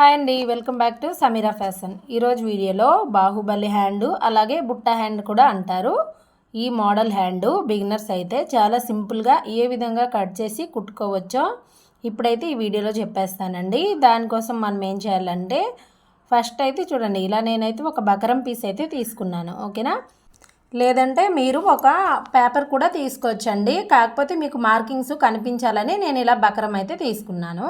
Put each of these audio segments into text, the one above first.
Hi అండి welcome back to Sameera fashion. ఈరోజు వీడియోలో బాహుబలి హ్యాండ్ అలాగే బుట్ట హ్యాండ్ కూడా అంటారు. ఈ మోడల్ హ్యాండ్ బిగినర్స్ అయితే చాలా సింపుల్గా ఏ విధంగా కట్ చేసి కుట్టుకోవచ్చో ఇప్పుడైతే ఈ వీడియోలో చెప్పేస్తానండి. దానికోసం మనం ఏం చేయాలంటే ఫస్ట్ అయితే చూడండి ఇలా నేనైతే ఒక బకరం పీస్ అయితే తీసుకున్నాను ఓకేనా? లేదంటే మీరు ఒక పేపర్ కూడా తీసుకోవచ్చండి. కాకపోతే మీకు మార్కింగ్స్ కనిపించాలని నేను ఇలా బకరం అయితే తీసుకున్నాను.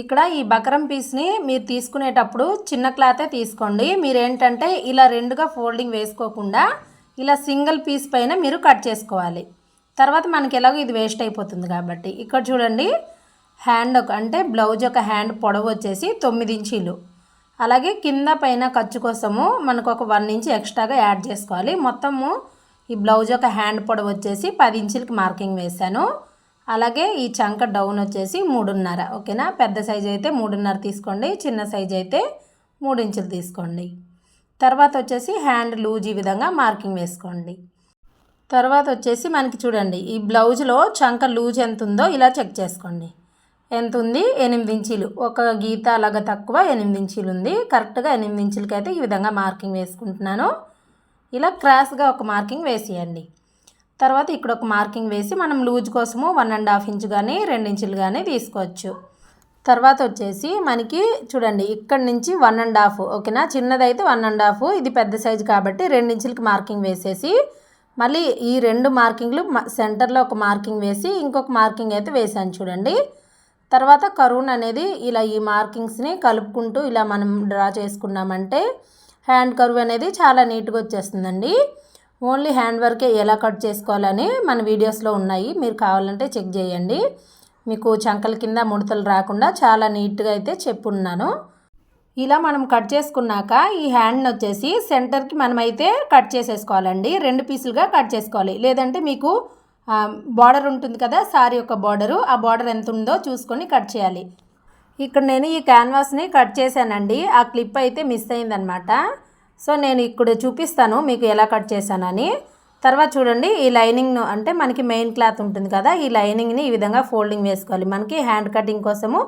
ఇక్కడ ఈ బకరం పీస్ని మీరు తీసుకునేటప్పుడు చిన్న క్లాతే తీసుకోండి. మీరు ఏంటంటే ఇలా రెండుగా ఫోల్డింగ్ వేసుకోకుండా ఇలా సింగిల్ పీస్ పైన మీరు కట్ చేసుకోవాలి. తర్వాత మనకి ఎలాగో ఇది వేస్ట్ అయిపోతుంది కాబట్టి. ఇక్కడ చూడండి హ్యాండ్ ఒక అంటే బ్లౌజ్ ఒక హ్యాండ్ పొడవు వచ్చేసి తొమ్మిది ఇంచీలు. అలాగే కింద పైన ఖర్చు కోసము మనకు ఒక వన్ ఇంచ్ ఎక్స్ట్రాగా యాడ్ చేసుకోవాలి. మొత్తము ఈ బ్లౌజ్ ఒక హ్యాండ్ పొడవు వచ్చేసి పది ఇంచులకి మార్కింగ్ వేశాను. అలాగే ఈ చంక డౌన్ వచ్చేసి మూడున్నర ఓకేనా? పెద్ద సైజ్ అయితే మూడున్నర తీసుకోండి చిన్న సైజ్ అయితే మూడు ఇంచులు తీసుకోండి. తర్వాత వచ్చేసి హ్యాండ్ లూజ్ ఈ విధంగా మార్కింగ్ వేసుకోండి. తర్వాత వచ్చేసి మనకి చూడండి ఈ బ్లౌజ్లో చంక లూజ్ ఎంత ఉందో ఇలా చెక్ చేసుకోండి. ఎంత ఉంది? ఎనిమిది ఇంచీలు. ఒక గీత అలాగా తక్కువ ఎనిమిది ఇంచీలు ఉంది. కరెక్ట్గా ఎనిమిది ఇంచులకి అయితే ఈ విధంగా మార్కింగ్ వేసుకుంటున్నాను. ఇలా క్రాస్గా ఒక మార్కింగ్ వేసేయండి. తర్వాత ఇక్కడ ఒక మార్కింగ్ వేసి మనం లూజ్ కోసము వన్ అండ్ హాఫ్ ఇంచ్ కానీ రెండు ఇంచులు కానీ తీసుకోవచ్చు తర్వాత వచ్చేసి మనకి చూడండి ఇక్కడ నుంచి వన్ అండ్ హాఫ్ ఓకేనా? చిన్నదైతే వన్ అండ్ హాఫ్ ఇది పెద్ద సైజు కాబట్టి రెండించులకి మార్కింగ్ వేసేసి మళ్ళీ ఈ రెండు మార్కింగ్లు సెంటర్లో ఒక మార్కింగ్ వేసి ఇంకొక మార్కింగ్ అయితే వేసాను చూడండి. తర్వాత కరూన్ అనేది ఇలా ఈ మార్కింగ్స్ని కలుపుకుంటూ ఇలా మనం డ్రా చేసుకున్నామంటే హ్యాండ్ కరువు అనేది చాలా నీట్గా వచ్చేస్తుందండి. ఓన్లీ హ్యాండ్ వర్కే ఎలా కట్ చేసుకోవాలని మన వీడియోస్లో ఉన్నాయి. మీరు కావాలంటే చెక్ చేయండి. మీకు చంకల కింద ముడతలు రాకుండా చాలా నీట్గా అయితే చెప్పున్నాను. ఇలా మనం కట్ చేసుకున్నాక ఈ హ్యాండ్ని వచ్చేసి సెంటర్కి మనమైతే కట్ చేసేసుకోవాలండి. రెండు పీసులుగా కట్ చేసుకోవాలి. లేదంటే మీకు బార్డర్ ఉంటుంది కదా సారీ యొక్క బార్డరు ఆ బార్డర్ ఎంత ఉందో చూసుకొని కట్ చేయాలి. ఇక్కడ నేను ఈ క్యాన్వాస్ని కట్ చేశానండి. ఆ క్లిప్ అయితే మిస్ అయిందనమాట. సో నేను ఇక్కడ చూపిస్తాను మీకు ఎలా కట్ చేశానని. తర్వాత చూడండి ఈ లైనింగ్ను అంటే మనకి మెయిన్ క్లాత్ ఉంటుంది కదా ఈ లైనింగ్ని ఈ విధంగా ఫోల్డింగ్ వేసుకోవాలి. మనకి హ్యాండ్ కటింగ్ కోసము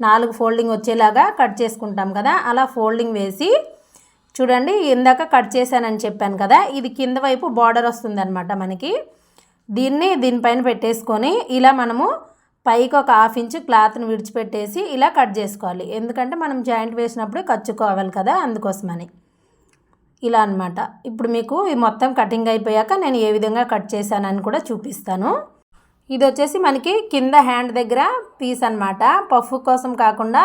నాలుగు ఫోల్డింగ్ వచ్చేలాగా కట్ చేసుకుంటాం కదా అలా ఫోల్డింగ్ వేసి చూడండి ఇందాక కట్ చేశానని చెప్పాను కదా ఇది కింద వైపు బార్డర్ వస్తుంది మనకి. దీన్ని దీనిపైన పెట్టేసుకొని ఇలా మనము పైకి ఒక హాఫ్ ఇంచ్ క్లాత్ని విడిచిపెట్టేసి ఇలా కట్ చేసుకోవాలి. ఎందుకంటే మనం జాయింట్ వేసినప్పుడు కచ్చుకోవాలి కదా అందుకోసమని. ఇలా అనమాట ఇప్పుడు మీకు ఈ మొత్తం కటింగ్ అయిపోయాక నేను ఏ విధంగా కట్ చేశానని కూడా చూపిస్తాను. ఇది వచ్చేసి మనకి కింద హ్యాండ్ దగ్గర పీస్ అనమాట పఫ్ కోసం కాకుండా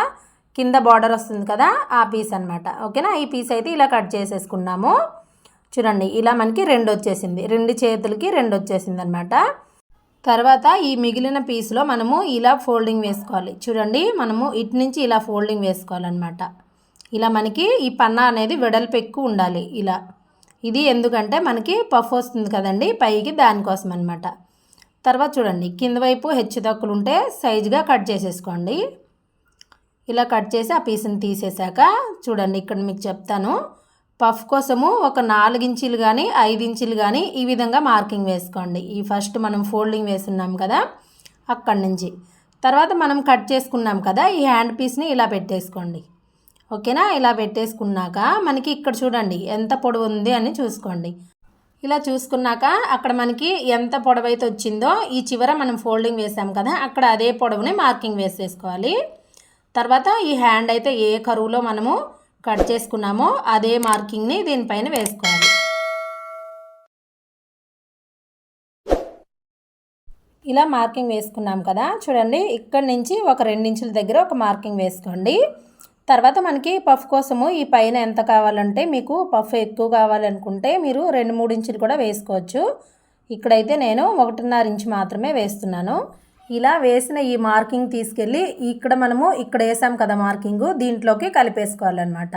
కింద బార్డర్ వస్తుంది కదా ఆ పీస్ అనమాట ఓకేనా? ఈ పీస్ అయితే ఇలా కట్ చేసేసుకున్నాము. చూడండి ఇలా మనకి రెండు వచ్చేసింది. రెండు చేతులకి రెండు వచ్చేసింది అనమాట తర్వాత ఈ మిగిలిన పీస్లో మనము ఇలా ఫోల్డింగ్ వేసుకోవాలి. చూడండి మనము ఇటు నుంచి ఇలా ఫోల్డింగ్ వేసుకోవాలన్నమాట. ఇలా మనకి ఈ పన్నా అనేది వెడల్పు ఎక్కువ ఉండాలి ఇలా. ఇది ఎందుకంటే మనకి పఫ్ వస్తుంది కదండి పైకి దానికోసం అనమాట తర్వాత చూడండి కింద వైపు హెచ్చు తక్కులు ఉంటే సైజుగా కట్ చేసేసుకోండి. ఇలా కట్ చేసి ఆ పీస్ని తీసేసాక చూడండి ఇక్కడ మీకు చెప్తాను. పఫ్ కోసము ఒక నాలుగు ఇంచులు కానీ ఐదు ఇంచులు కానీ ఈ విధంగా మార్కింగ్ వేసుకోండి. ఈ ఫస్ట్ మనం ఫోల్డింగ్ వేస్తున్నాం కదా అక్కడి నుంచి. తర్వాత మనం కట్ చేసుకున్నాం కదా ఈ హ్యాండ్ పీస్ని ఇలా పెట్టేసుకోండి. ఓకేనా? ఇలా పెట్టేసుకున్నాక మనకి ఇక్కడ చూడండి ఎంత పొడవు ఉంది అని చూసుకోండి. ఇలా చూసుకున్నాక అక్కడ మనకి ఎంత పొడవైతే వచ్చిందో ఈ చివర మనం ఫోల్డింగ్ వేసాం కదా అక్కడ అదే పొడవుని మార్కింగ్ వేసేసుకోవాలి. తర్వాత ఈ హ్యాండ్ అయితే ఏ కరువులో మనము కట్ చేసుకున్నామో అదే మార్కింగ్ని దీనిపైన వేసుకోవాలి. ఇలా మార్కింగ్ వేసుకున్నాం కదా చూడండి ఇక్కడ నుంచి ఒక రెండించుల దగ్గర ఒక మార్కింగ్ వేసుకోండి. తర్వాత మనకి పఫ్ కోసము ఈ పైన ఎంత కావాలంటే మీకు పఫ్ ఎక్కువ కావాలనుకుంటే మీరు రెండు మూడు ఇంచులు కూడా వేసుకోవచ్చు. ఇక్కడైతే నేను ఒకటిన్నర ఇంచు మాత్రమే వేస్తున్నాను. ఇలా వేసిన ఈ మార్కింగ్ తీసుకెళ్ళి ఇక్కడ మనము ఇక్కడ వేసాం కదా మార్కింగు దీంట్లోకి కలిపేసుకోవాలన్నమాట.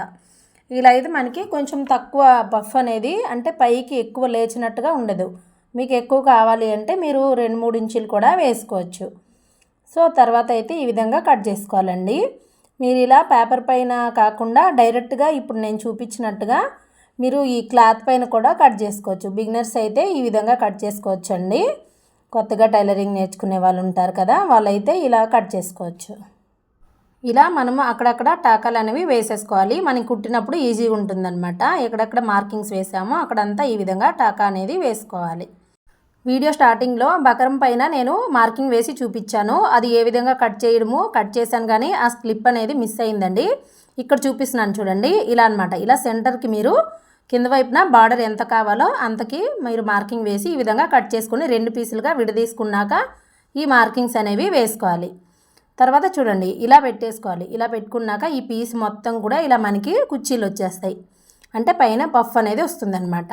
ఇలా అయితే మనకి కొంచెం తక్కువ పఫ్ అనేది అంటే పైకి ఎక్కువ లేచినట్టుగా ఉండదు. మీకు ఎక్కువ కావాలి అంటే మీరు రెండు మూడు ఇంచులు కూడా వేసుకోవచ్చు. సో తర్వాత అయితే ఈ విధంగా కట్ చేసుకోవాలండి. మీరు ఇలా పేపర్ పైన కాకుండా డైరెక్ట్గా ఇప్పుడు నేను చూపించినట్టుగా మీరు ఈ క్లాత్ పైన కూడా కట్ చేసుకోవచ్చు. బిగినర్స్ అయితే ఈ విధంగా కట్ చేసుకోవచ్చు అండి కొత్తగా టైలరింగ్ నేర్చుకునే వాళ్ళు ఉంటారు కదా వాళ్ళైతే ఇలా కట్ చేసుకోవచ్చు. ఇలా మనము అక్కడక్కడ టాకాలు అనేవి వేసేసుకోవాలి. మనకి కుట్టినప్పుడు ఈజీగా ఉంటుందన్నమాట. ఎక్కడెక్కడ మార్కింగ్స్ వేసామో అక్కడంతా ఈ విధంగా టాకా అనేది వేసుకోవాలి. వీడియో స్టార్టింగ్లో బకరం పైన నేను మార్కింగ్ వేసి చూపించాను. అది ఏ విధంగా కట్ చేయడము కట్ చేశాను కానీ ఆ స్లిప్ అనేది మిస్ అయిందండి. ఇక్కడ చూపిస్తున్నాను చూడండి. ఇలా అనమాట ఇలా సెంటర్కి మీరు కింద వైపున బార్డర్ ఎంత కావాలో అంతకి మీరు మార్కింగ్ వేసి ఈ విధంగా కట్ చేసుకుని రెండు పీసులుగా విడదీసుకున్నాక ఈ మార్కింగ్స్ అనేవి వేసుకోవాలి. తర్వాత చూడండి. ఇలా పెట్టేసుకోవాలి. ఇలా పెట్టుకున్నాక ఈ పీస్ మొత్తం కూడా ఇలా మనకి కుర్చీలు వచ్చేస్తాయి. అంటే పైన పఫ్ అనేది వస్తుందన్నమాట.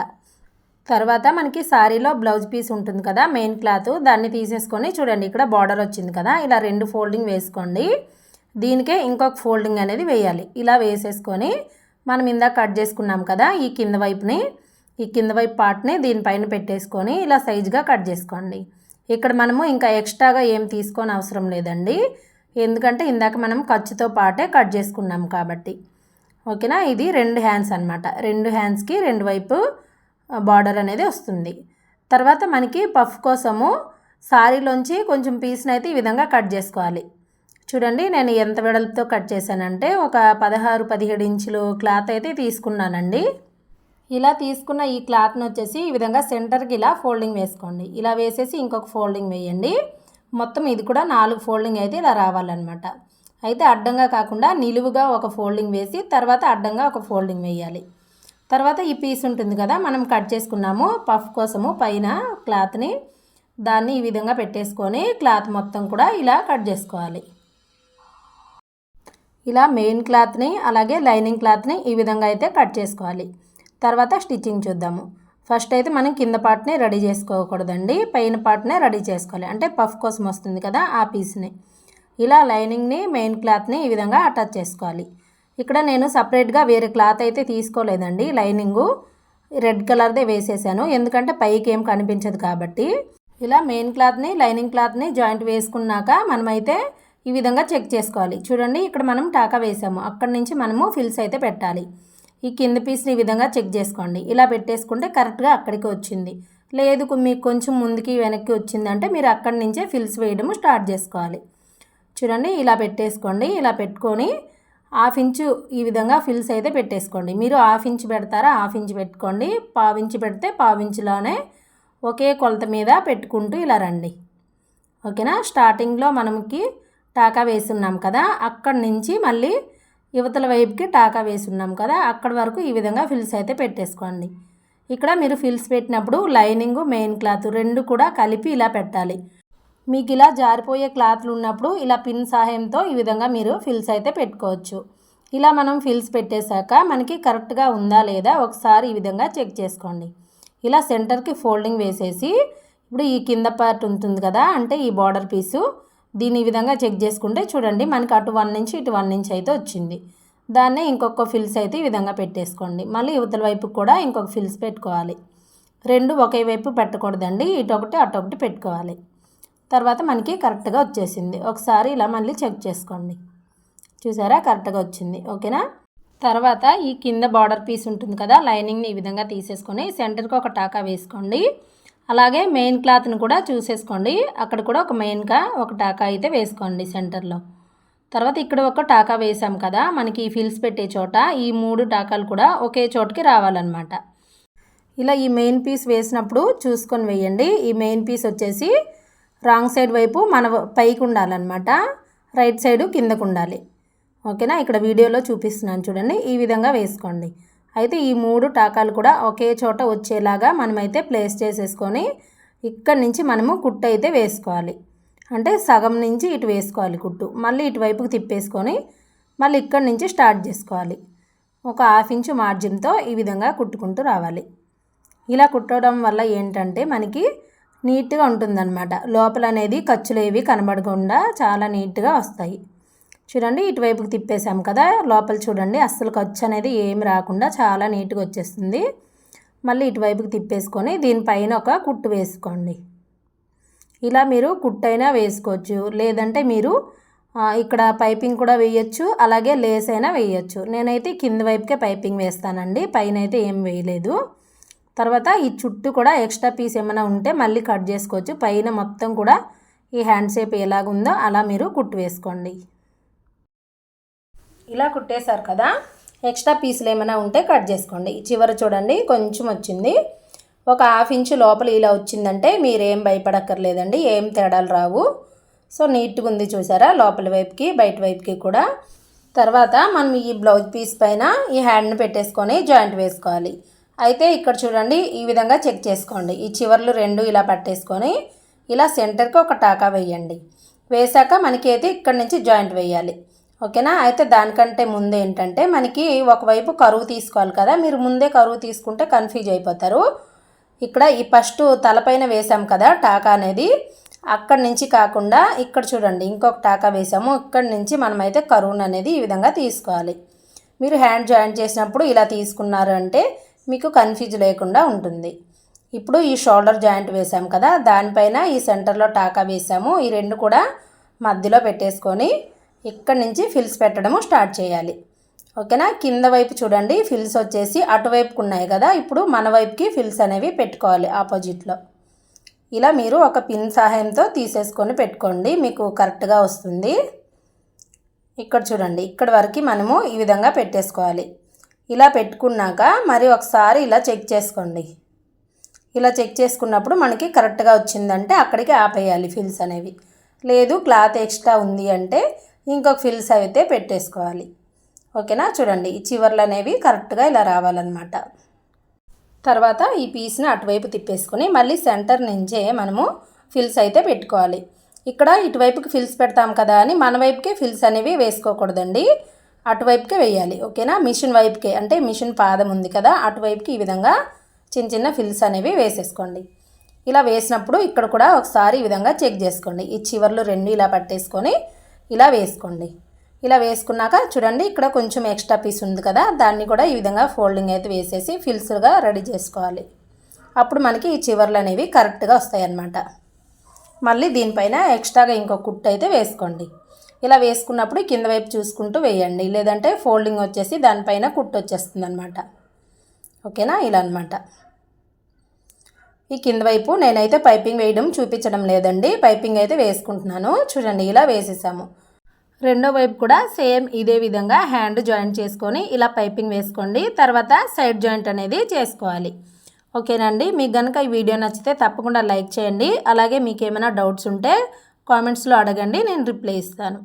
తర్వాత మనకి శారీలో బ్లౌజ్ పీస్ ఉంటుంది కదా మెయిన్ క్లాత్ దాన్ని తీసేసుకొని చూడండి ఇక్కడ బార్డర్ వచ్చింది కదా ఇలా రెండు ఫోల్డింగ్ వేసుకోండి. దీనికే ఇంకొక ఫోల్డింగ్ అనేది వేయాలి. ఇలా వేసేసుకొని మనం ఇందాక కట్ చేసుకున్నాం కదా ఈ కింద వైపుని ఈ కింద వైపు పార్ట్ని దీనిపైన పెట్టేసుకొని ఇలా సైజుగా కట్ చేసుకోండి. ఇక్కడ మనము ఇంకా ఎక్స్ట్రాగా ఏం తీసుకొని అవసరం లేదండి. ఎందుకంటే ఇందాక మనం ఖర్చుతో పాటే కట్ చేసుకున్నాం కాబట్టి. ఓకేనా? ఇది రెండు హ్యాండ్స్ అనమాట రెండు హ్యాండ్స్కి రెండు వైపు బార్డర్ అనేది వస్తుంది. తర్వాత మనకి పఫ్ కోసము సారీలోంచి కొంచెం పీస్ని అయితే ఈ విధంగా కట్ చేసుకోవాలి. చూడండి నేను ఎంత వెడల్పుతో కట్ చేశానంటే ఒక పదహారు పదిహేడు ఇంచులు క్లాత్ అయితే తీసుకున్నానండి. ఇలా తీసుకున్న ఈ క్లాత్ని వచ్చేసి ఈ విధంగా సెంటర్కి ఇలా ఫోల్డింగ్ వేసుకోండి. ఇలా వేసేసి ఇంకొక ఫోల్డింగ్ వేయండి. మొత్తం ఇది కూడా నాలుగు ఫోల్డింగ్ అయితే ఇలా రావాలన్నమాట. అయితే అడ్డంగా కాకుండా నిలువుగా ఒక ఫోల్డింగ్ వేసి తర్వాత అడ్డంగా ఒక ఫోల్డింగ్ వేయాలి. తర్వాత ఈ పీస్ ఉంటుంది కదా మనం కట్ చేసుకున్నాము పఫ్ కోసము పైన క్లాత్ని. దాన్ని ఈ విధంగా పెట్టేసుకొని క్లాత్ మొత్తం కూడా ఇలా కట్ చేసుకోవాలి. ఇలా మెయిన్ క్లాత్ని అలాగే లైనింగ్ క్లాత్ని ఈ విధంగా అయితే కట్ చేసుకోవాలి. తర్వాత స్టిచ్చింగ్ చూద్దాము. ఫస్ట్ అయితే మనం కింద పార్ట్ని రెడీ చేసుకోకూడదండి. పైన పార్ట్నే రెడీ చేసుకోవాలి. అంటే పఫ్ కోసం వస్తుంది కదా ఆ పీస్ని. ఇలా లైనింగ్ని మెయిన్ క్లాత్ని ఈ విధంగా అటాచ్ చేసుకోవాలి. ఇక్కడ నేను సపరేట్గా వేరే క్లాత్ అయితే తీసుకోలేదండి. లైనింగు రెడ్ కలర్దే వేసేసాను. ఎందుకంటే పైకి ఏం కనిపించదు కాబట్టి. ఇలా మెయిన్ క్లాత్ని లైనింగ్ క్లాత్ని జాయింట్ వేసుకున్నాక మనమైతే ఈ విధంగా చెక్ చేసుకోవాలి. చూడండి ఇక్కడ మనం టాకా వేసాము. అక్కడి నుంచి మనము ఫిల్స్ అయితే పెట్టాలి. ఈ కింద పీస్ని ఈ విధంగా చెక్ చేసుకోండి. ఇలా పెట్టేసుకుంటే కరెక్ట్గా అక్కడికి వచ్చింది. లేదు మీకు కొంచెం ముందుకి వెనక్కి వచ్చిందంటే మీరు అక్కడి నుంచే ఫిల్స్ వేయడం స్టార్ట్ చేసుకోవాలి. చూడండి ఇలా పెట్టేసుకోండి. ఇలా పెట్టుకొని హాఫ్ ఇంచు ఈ విధంగా ఫిల్స్ అయితే పెట్టేసుకోండి. మీరు హాఫ్ ఇంచ్ పెడతారా? హాఫ్ ఇంచ్ పెట్టుకోండి. పావించి పెడితే పావించులోనే ఒకే కొలత మీద పెట్టుకుంటూ ఇలా రండి. ఓకేనా? స్టార్టింగ్లో మనకి టాకా వేసున్నాం కదా అక్కడి నుంచి మళ్ళీ యువతల వైపుకి టాకా వేసున్నాం కదా అక్కడి వరకు ఈ విధంగా ఫిల్స్ అయితే పెట్టేసుకోండి. ఇక్కడ మీరు ఫిల్స్ పెట్టినప్పుడు లైనింగ్ మెయిన్ క్లాత్ రెండు కూడా కలిపి ఇలా పెట్టాలి. మీకు ఇలా జారిపోయే క్లాత్లు ఉన్నప్పుడు ఇలా పిన్ సహాయంతో ఈ విధంగా మీరు ఫిల్స్ అయితే పెట్టుకోవచ్చు. ఇలా మనం ఫిల్స్ పెట్టేశాక మనకి కరెక్ట్గా ఉందా లేదా ఒకసారి ఈ విధంగా చెక్ చేసుకోండి. ఇలా సెంటర్కి ఫోల్డింగ్ వేసేసి ఇప్పుడు ఈ కింద పార్ట్ ఉంటుంది కదా అంటే ఈ బార్డర్ పీసు దీన్ని ఈ విధంగా చెక్ చేసుకుంటే చూడండి మనకి అటు వన్ నుంచి ఇటు వన్ నుంచి అయితే వచ్చింది. దాన్నే ఇంకొక ఫిల్స్ అయితే ఈ విధంగా పెట్టేసుకోండి. మళ్ళీ యువతల వైపు కూడా ఇంకొక ఫిల్స్ పెట్టుకోవాలి. రెండు ఒకే వైపు పెట్టకూడదండి ఇటు ఒకటి అటు ఒకటి పెట్టుకోవాలి. తర్వాత మనకి కరెక్ట్గా వచ్చేసింది. ఒకసారి ఇలా మళ్ళీ చెక్ చేసుకోండి. చూసారా? కరెక్ట్గా వచ్చింది. ఓకేనా? తర్వాత ఈ కింద బార్డర్ పీస్ ఉంటుంది కదా? లైనింగ్ని ఈ విధంగా తీసేసుకొని సెంటర్కి ఒక టాకా వేసుకోండి. అలాగే మెయిన్ క్లాత్ని కూడా చూసేసుకోండి. అక్కడ కూడా ఒక మెయిన్గా ఒక టాకా అయితే వేసుకోండి సెంటర్లో. తర్వాత ఇక్కడ ఒక టాకా వేసాం కదా? మనకి ఈ ఫిల్స్ పెట్టే చోట ఈ మూడు టాకాలు కూడా ఒకే చోటుకి రావాలన్నమాట. ఇలా ఈ మెయిన్ పీస్ వేసినప్పుడు చూసుకొని వేయండి. ఈ మెయిన్ పీస్ వచ్చేసి రాంగ్ సైడ్ వైపు మన పైకి ఉండాలన్నమాట రైట్ సైడు కిందకు ఉండాలి ఓకేనా? ఇక్కడ వీడియోలో చూపిస్తున్నాను చూడండి. ఈ విధంగా వేసుకోండి. అయితే ఈ మూడు టాకాలు కూడా ఒకే చోట వచ్చేలాగా మనమైతే ప్లేస్ చేసేసుకొని ఇక్కడి నుంచి మనము కుట్టు అయితే వేసుకోవాలి. అంటే సగం నుంచి ఇటు వేసుకోవాలి కుట్టు. మళ్ళీ ఇటువైపుకి తిప్పేసుకొని మళ్ళీ ఇక్కడి నుంచి స్టార్ట్ చేసుకోవాలి. ఒక హాఫ్ ఇంచు మార్జిన్తో ఈ విధంగా కుట్టుకుంటూ రావాలి. ఇలా కుట్టడం వల్ల ఏంటంటే మనకి నీట్గా ఉంటుందన్నమాట. లోపల అనేది ఖర్చులు ఏవి కనబడకుండా చాలా నీట్గా వస్తాయి. చూడండి ఇటువైపుకి తిప్పేసాం కదా లోపల చూడండి అస్సలు ఖర్చు అనేది ఏమి రాకుండా చాలా నీట్గా వచ్చేస్తుంది. మళ్ళీ ఇటువైపుకి తిప్పేసుకొని దీనిపైన ఒక కుట్టు వేసుకోండి. ఇలా మీరు కుట్టైనా వేసుకోవచ్చు లేదంటే మీరు ఇక్కడ పైపింగ్ కూడా వేయచ్చు అలాగే లేస్ అయినా వేయచ్చు. నేనైతే కింద వైపుకే పైపింగ్ వేస్తానండి పైన అయితే ఏం వేయలేదు. తర్వాత ఈ చుట్టూ కూడా ఎక్స్ట్రా పీస్ ఏమైనా ఉంటే మళ్ళీ కట్ చేసుకోవచ్చు. పైన మొత్తం కూడా ఈ హ్యాండ్ షేప్ ఎలాగుందో అలా మీరు కుట్టు వేసుకోండి. ఇలా కుట్టేశారు కదా? ఎక్స్ట్రా పీసులు ఏమైనా ఉంటే కట్ చేసుకోండి. చివర చూడండి కొంచెం వచ్చింది. ఒక హాఫ్ ఇంచు లోపల ఇలా వచ్చిందంటే మీరేం భయపడక్కర్లేదండి ఏం తేడాలు రావు. సో నీట్గా ఉంది చూసారా? లోపల వైపుకి బయట వైపుకి కూడా. తర్వాత మనం ఈ బ్లౌజ్ పీస్ పైన ఈ హ్యాండ్ని పెట్టేసుకొని జాయింట్ వేసుకోవాలి. అయితే ఇక్కడ చూడండి ఈ విధంగా చెక్ చేసుకోండి. ఈ చివర్లు రెండు ఇలా పట్టేసుకొని ఇలా సెంటర్కి ఒక టాకా వేయండి. వేసాక మనకి అయితే ఇక్కడ నుంచి జాయింట్ వేయాలి. ఓకేనా? అయితే దానికంటే ముందు ఏంటంటే మనకి ఒకవైపు కరువు తీసుకోవాలి కదా మీరు ముందే కరువు తీసుకుంటే కన్ఫ్యూజ్ అయిపోతారు. ఇక్కడ ఈ ఫస్ట్ తలపైన వేసాం కదా టాకా అనేది. అక్కడి నుంచి కాకుండా ఇక్కడ చూడండి ఇంకొక టాకా వేసాము ఇక్కడి నుంచి మనమైతే కరువును అనేది ఈ విధంగా తీసుకోవాలి. మీరు హ్యాండ్ జాయింట్ చేసినప్పుడు ఇలా తీసుకున్నారు అంటే మీకు కన్ఫ్యూజ్ లేకుండా ఉంటుంది. ఇప్పుడు ఈ షోల్డర్ జాయింట్ వేసాం కదా దానిపైన ఈ సెంటర్లో టాకా వేసాము ఈ రెండు కూడా మధ్యలో పెట్టేసుకొని ఇక్కడి నుంచి ఫిల్స్ పెట్టడము స్టార్ట్ చేయాలి. ఓకేనా? కింద వైపు చూడండి ఫిల్స్ వచ్చేసి అటువైపుకు ఉన్నాయి కదా ఇప్పుడు మన వైపుకి ఫిల్స్ అనేవి పెట్టుకోవాలి ఆపోజిట్లో ఇలా మీరు ఒక పిన్ సహాయంతో తీసేసుకొని పెట్టుకోండి మీకు కరెక్ట్గా వస్తుంది. ఇక్కడ చూడండి ఇక్కడ వరకు మనము ఈ విధంగా పెట్టేసుకోవాలి. ఇలా పెట్టుకున్నాక మరి ఒకసారి ఇలా చెక్ చేసుకోండి. ఇలా చెక్ చేసుకున్నప్పుడు మనకి కరెక్ట్గా వచ్చిందంటే అక్కడికి ఆపేయాలి ఫిల్స్ అనేవి. లేదు క్లాత్ ఎక్స్ట్రా ఉంది అంటే ఇంకొక ఫిల్స్ అయితే పెట్టేసుకోవాలి. ఓకేనా? చూడండి ఈ చివర్లు అనేవి కరెక్ట్గా ఇలా రావాలన్నమాట. తర్వాత ఈ పీస్ని అటువైపు తిప్పేసుకొని మళ్ళీ సెంటర్ నుంచే మనము ఫిల్స్ అయితే పెట్టుకోవాలి. ఇక్కడ ఇటువైపుకి ఫిల్స్ పెడతాం కదా అని మన వైపుకే ఫిల్స్ అనేవి వేసుకోకూడదండి. అటువైపుకే వేయాలి ఓకేనా? మిషన్ వైపుకే అంటే మిషన్ పాదం ఉంది కదా అటువైపుకి ఈ విధంగా చిన్న చిన్న ఫిల్స్ అనేవి వేసేసుకోండి. ఇలా వేసినప్పుడు ఇక్కడ కూడా ఒకసారి ఈ విధంగా చెక్ చేసుకోండి. ఈ చివర్లు రెండు ఇలా పట్టేసుకొని ఇలా వేసుకోండి. ఇలా వేసుకున్నాక చూడండి ఇక్కడ కొంచెం ఎక్స్ట్రా పీస్ ఉంది కదా దాన్ని కూడా ఈ విధంగా ఫోల్డింగ్ అయితే వేసేసి ఫిల్స్గా రెడీ చేసుకోవాలి. అప్పుడు మనకి ఈ చివర్లు అనేవి కరెక్ట్గా వస్తాయి అన్నమాట మళ్ళీ దీనిపైన ఎక్స్ట్రాగా ఇంకో కుట్టు అయితే వేసుకోండి. ఇలా వేసుకున్నప్పుడు కింద వైపు చూసుకుంటూ వేయండి. లేదంటే ఫోల్డింగ్ వచ్చేసి దానిపైన కుట్టు వచ్చేస్తుంది అనమాట ఓకేనా? ఇలా అనమాట ఈ కింద వైపు నేనైతే పైపింగ్ వేయడం చూపించడం లేదండి. పైపింగ్ అయితే వేసుకుంటున్నాను. చూడండి ఇలా వేసేసాము. రెండో వైపు కూడా సేమ్ ఇదే విధంగా హ్యాండ్ జాయింట్ చేసుకొని ఇలా పైపింగ్ వేసుకోండి. తర్వాత సైడ్ జాయింట్ అనేది చేసుకోవాలి. ఓకేనండి? మీకు కనుక ఈ వీడియో నచ్చితే తప్పకుండా లైక్ చేయండి. అలాగే మీకు ఏమైనా డౌట్స్ ఉంటే కామెంట్స్లో అడగండి నేను రిప్లై ఇస్తాను.